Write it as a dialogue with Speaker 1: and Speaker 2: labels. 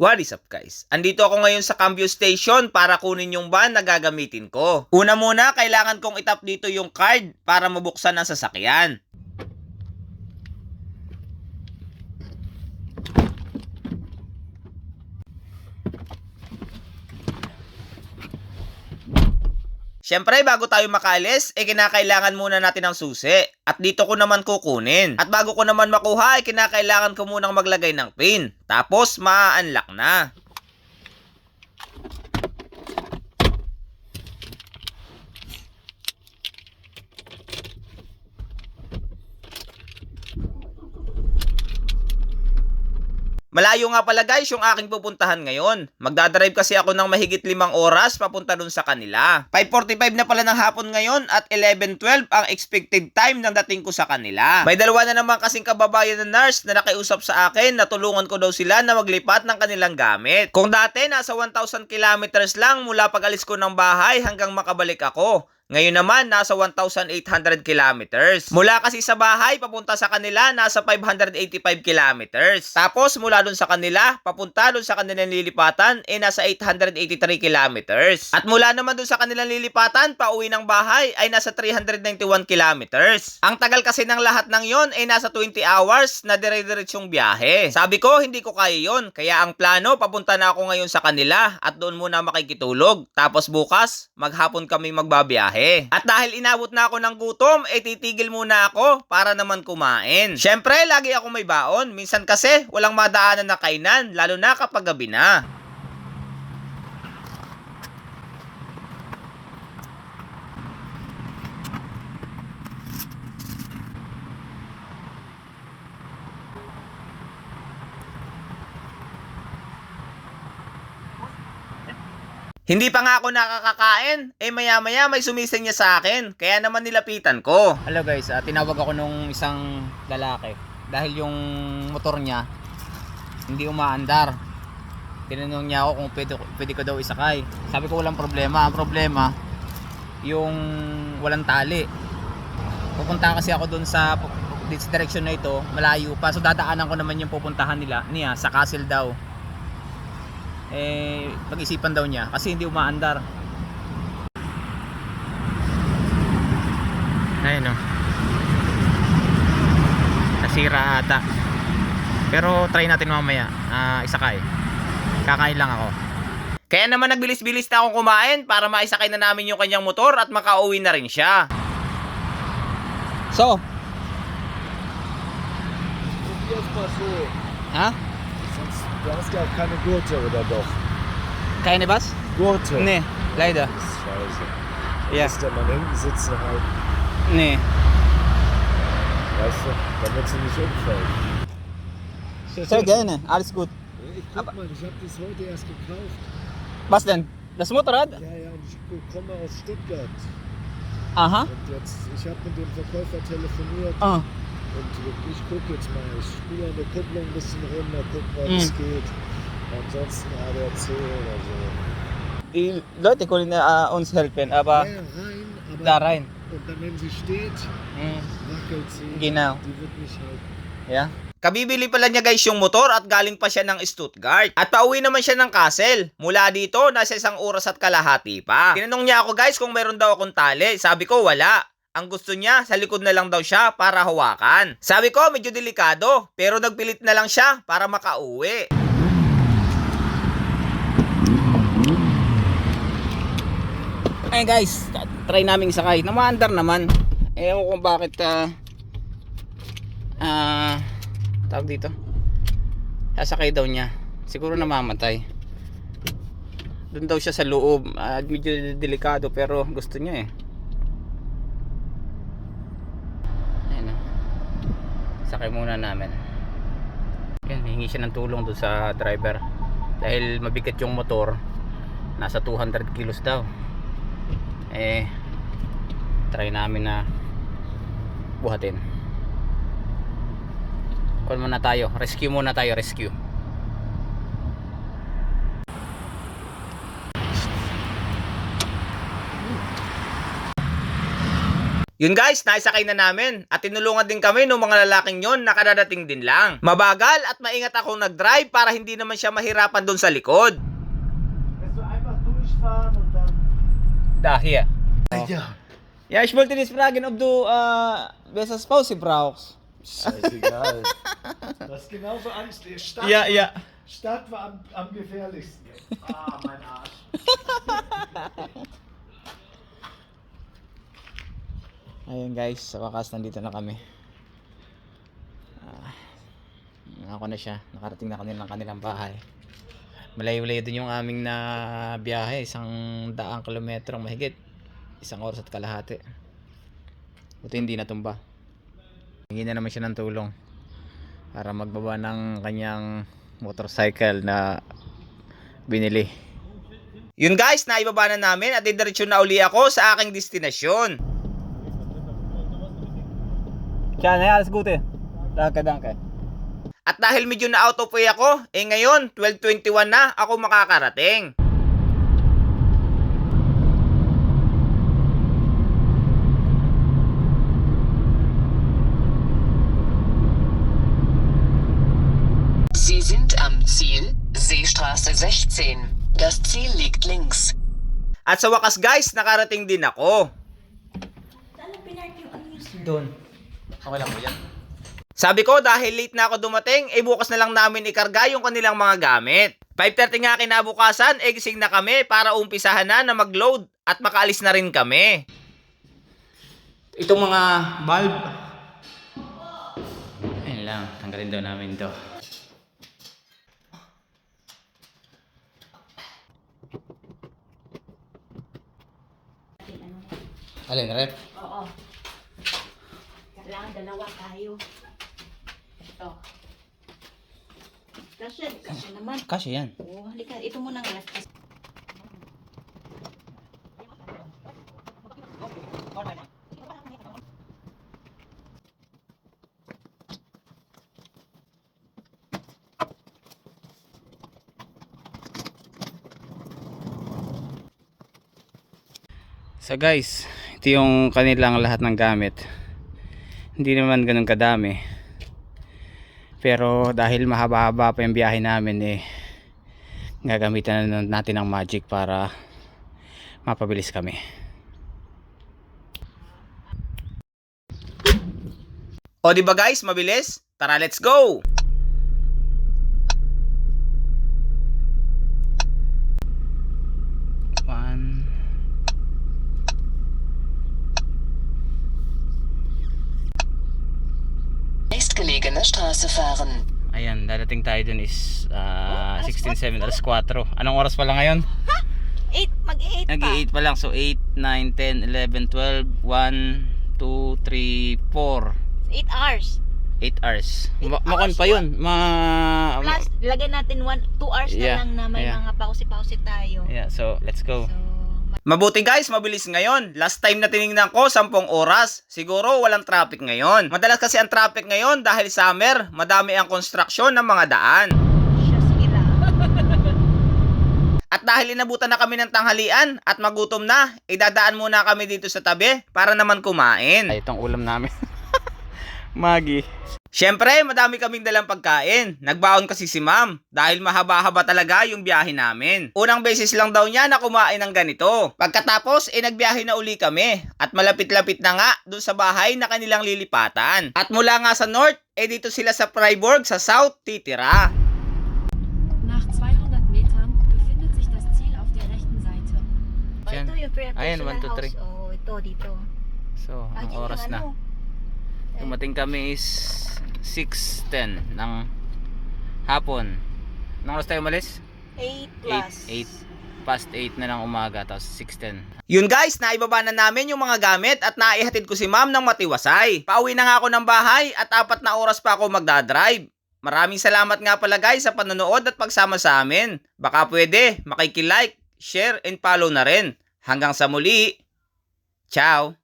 Speaker 1: What is up guys? Andito ako ngayon sa cambio station para kunin yung van na gagamitin ko. Una muna, kailangan kong itap dito yung card para mabuksan ang sasakyan. Siyempre, bago tayo makaalis, eh kinakailangan muna natin ng susi. At dito ko naman kukunin. At bago ko naman makuha, eh kinakailangan ko munang maglagay ng pin. Tapos, maa-unlock na. Malayo nga pala guys yung aking pupuntahan ngayon. Magdadrive kasi ako ng mahigit limang oras papunta dun sa kanila. 5.45 na pala ng hapon ngayon at 11.12 ang expected time ng dating ko sa kanila. May dalawa na naman kasing kababayan na nurse na nakiusap sa akin na tulungan ko daw sila na maglipat ng kanilang gamit. Kung dati nasa 1,000 kilometers lang mula pag alis ko ng bahay hanggang makabalik ako. Ngayon naman, nasa 1,800 kilometers. Mula kasi sa bahay, papunta sa kanila, nasa 585 kilometers. Tapos, mula dun sa kanila, papunta dun sa kanilang lilipatan, eh nasa 883 kilometers. At mula naman dun sa kanilang lilipatan, pauwi ng bahay, ay nasa 391 kilometers. Ang tagal kasi ng lahat ng yon ay nasa 20 hours na dire-diretsyong biyahe. Sabi ko, hindi ko kaya yon. Kaya ang plano, papunta na ako ngayon sa kanila at doon muna makikitulog. Tapos bukas, maghapon kami magbabiyahe. At dahil inabot na ako ng gutom, eh titigil muna ako para naman kumain. Syempre, lagi ako may baon. Minsan kasi, walang madaanan na kainan, lalo na kapag gabi na. Hindi pa nga ako nakakakain, eh maya-maya may sumisenya sa akin, kaya naman nilapitan ko.
Speaker 2: Hello guys, ah, tinawag ako nung isang lalaki dahil yung motor niya hindi umaandar. Tinanong niya ako kung pwede, pwede ko daw isakay. Sabi ko walang problema. Ang problema, yung walang tali. Pupunta kasi ako doon sa this direction na ito, malayo pa. So dadaanan ko naman yung pupuntahan nila niya sa castle daw. Eh, pag-isipan daw niya kasi hindi umaandar. Ayun o. Nasira ata. Pero try natin mamaya. Ah, isakay. Kakain lang ako.
Speaker 1: Kaya naman nagbilis-bilis na akong kumain para maisakay na namin yung kanyang motor at makauwi na rin siya.
Speaker 2: So. ha?
Speaker 3: Du hast ja keine Gurte, oder doch?
Speaker 2: Keine was?
Speaker 3: Gurte.
Speaker 2: Nee, leider.
Speaker 3: Das ist scheiße.
Speaker 2: Ja,
Speaker 3: Muss der Mann hinten sitzen halt,
Speaker 2: nee.
Speaker 3: weißt du, damit sie nicht umfällt.
Speaker 2: Sehr gerne, alles gut.
Speaker 3: Ich guck mal, ich habe das heute erst gekauft.
Speaker 2: Was denn? Das Motorrad?
Speaker 3: Ja, ja, und ich komme aus Stuttgart.
Speaker 2: Aha.
Speaker 3: Und jetzt, ich habe mit dem Verkäufer telefoniert
Speaker 2: Ah,
Speaker 3: ich gucke jetzt mal. Ich spiele der Kupplung ein bisschen rum, mal gucken, ob
Speaker 2: Mhm.
Speaker 3: es geht. Ansonsten ADAC oder so.
Speaker 2: die Leute können äh, uns helfen, aber
Speaker 3: ja, rein, aber
Speaker 2: da rein.
Speaker 3: und dann, wenn sie steht,
Speaker 2: Mm,
Speaker 3: wackelt sie.
Speaker 2: Genau.
Speaker 3: Die wird nicht halten.
Speaker 2: ja.
Speaker 1: Kabibili pala niya guys yung motor at galing pa siya ng Stuttgart. At pauwi naman siya ng Kassel. Mula dito, nasa isang oras at kalahati pa. Tinanong niya ako guys kung meron daw akong tali. Sabi ko wala. Ang gusto niya, sa likod na lang daw siya para hawakan. Sabi ko, medyo delikado. Pero nagpilit na lang siya para makauwi.
Speaker 2: Ayun guys, try naming sakay. Namaandar naman. Ewan kung bakit ah ah tawag dito. Sasakay daw niya. Siguro namamatay. Doon daw siya sa loob. Ah, medyo delikado pero gusto niya eh. Ayun oh. Sakay muna namin. Yan, hingi siya ng tulong doon sa driver. Dahil mabigat yung motor. Nasa 200 kilos daw eh try namin na buhatin call muna tayo rescue muna tayo rescue
Speaker 1: Yun guys, naisakay na namin at tinulungan din kami ng mga lalaking yon na kadadating din lang. Mabagal at maingat akong nag-drive para hindi naman siya mahirapan doon sa likod.
Speaker 3: Also einfach durchfahren und dann.
Speaker 2: Da, hier.
Speaker 3: Ja.
Speaker 2: Ja, ich wollte dich fragen, ob du äh, besseres Pause brauchst.
Speaker 3: Scheißegal. das ist genauso Angst. Stadt,
Speaker 2: ja.
Speaker 3: Stadt war am, am gefährlichsten. Ah, mein Arsch.
Speaker 2: Ayun guys, sa wakas nandito na kami. Ah, ako na siya, nakarating na kami ng kanilang bahay. Malayo-layo din yung aming na biyahe, isang daang kilometrong mahigit. Isang oras at kalahati. Buti hindi natumba. Hingi na naman siya ng tulong para magbaba ng kanyang motorcycle na binili.
Speaker 1: Yun guys, naibaba na namin at didiretso na uli ako sa aking destinasyon.
Speaker 2: Tja, na alles Gute. Danke, danke.
Speaker 1: At dahil medyo na out of way ako, eh ngayon, 12.21 na ako makakarating.
Speaker 4: Sie sind am Ziel, Seestraße 16. Das Ziel liegt links.
Speaker 1: At sa wakas guys, nakarating din ako.
Speaker 2: Doon. Okay lang mo yan?
Speaker 1: Sabi ko dahil late na ako dumating, eh bukas na lang namin ikarga yung kanilang mga gamit. 5.30 nga kinabukasan, eh gising na kami para umpisahan na na mag-load at makaalis na rin kami.
Speaker 2: Itong mga bulb. Ayun lang, tanggalin daw namin to. Alin, rep?
Speaker 5: Kailangan dalawa tayo. Ito. Kasi, kasi naman.
Speaker 2: Kasi yan.
Speaker 5: Oo, halika. Ito muna left.
Speaker 2: So guys, ito yung kanilang lahat ng gamit. Hindi naman ganun kadami. Pero dahil mahaba-haba pa yung biyahe namin eh gagamitan na natin ng magic para mapabilis kami.
Speaker 1: O di ba guys, mabilis? Tara, let's go!
Speaker 4: Nächstgelegene Straße fahren.
Speaker 2: Ayan, dadating tayo dun is ah, 16.7 alas 4. Anong oras pa lang ngayon?
Speaker 5: 8, mag-8 pa.
Speaker 2: Nag-8 pa lang. So 8, 9, 10, 11, 12, 1, 2, 3, 4.
Speaker 5: 8 hours.
Speaker 2: 8 hours. Ma
Speaker 5: Eight
Speaker 2: makon
Speaker 5: hours
Speaker 2: pa yun. Ma
Speaker 5: Plus, lagyan natin 1, 2 hours na
Speaker 2: Yeah,
Speaker 5: lang na may
Speaker 2: yeah.
Speaker 5: mga pausi-pausi tayo.
Speaker 2: Yeah, so let's go.
Speaker 5: So,
Speaker 1: Mabuti guys, mabilis ngayon. Last time na tinignan ko, 10 oras. Siguro walang traffic ngayon. Madalas kasi ang traffic ngayon dahil summer, madami ang konstruksyon ng mga daan. At dahil inabutan na kami ng tanghalian at magutom na, idadaan muna kami dito sa tabi para naman kumain.
Speaker 2: Ay, itong ulam namin. Magi.
Speaker 1: Siyempre, madami kaming dalang pagkain. Nagbaon kasi si ma'am dahil mahaba-haba talaga yung biyahe namin. Unang beses lang daw niya na kumain ng ganito. Pagkatapos, eh nagbiyahe na uli kami. At malapit-lapit na nga dun sa bahay na kanilang lilipatan. At mula nga sa north, eh dito sila sa Freiburg sa south titira.
Speaker 6: Nach 200 Metern befindet sich das Ziel auf der rechten Seite.
Speaker 5: O,
Speaker 2: Yan.
Speaker 5: ito yung pre-personal
Speaker 2: Ayan, one, two, three.
Speaker 5: house. Oh, ito, dito.
Speaker 2: So, ang oras na.
Speaker 5: ano.
Speaker 2: Dumating kami is 6.10 ng hapon. Anong oras tayo umalis?
Speaker 5: 8 plus.
Speaker 2: 8, 8 past 8 na ng umaga tapos 6.10.
Speaker 1: Yun guys, naibaba na namin yung mga gamit at naihatid ko si ma'am ng matiwasay. Pauwi na nga ako ng bahay at apat na oras pa ako magdadrive. Maraming salamat nga pala guys sa panonood at pagsama sa amin. Baka pwede, makikilike, share and follow na rin. Hanggang sa muli. Ciao!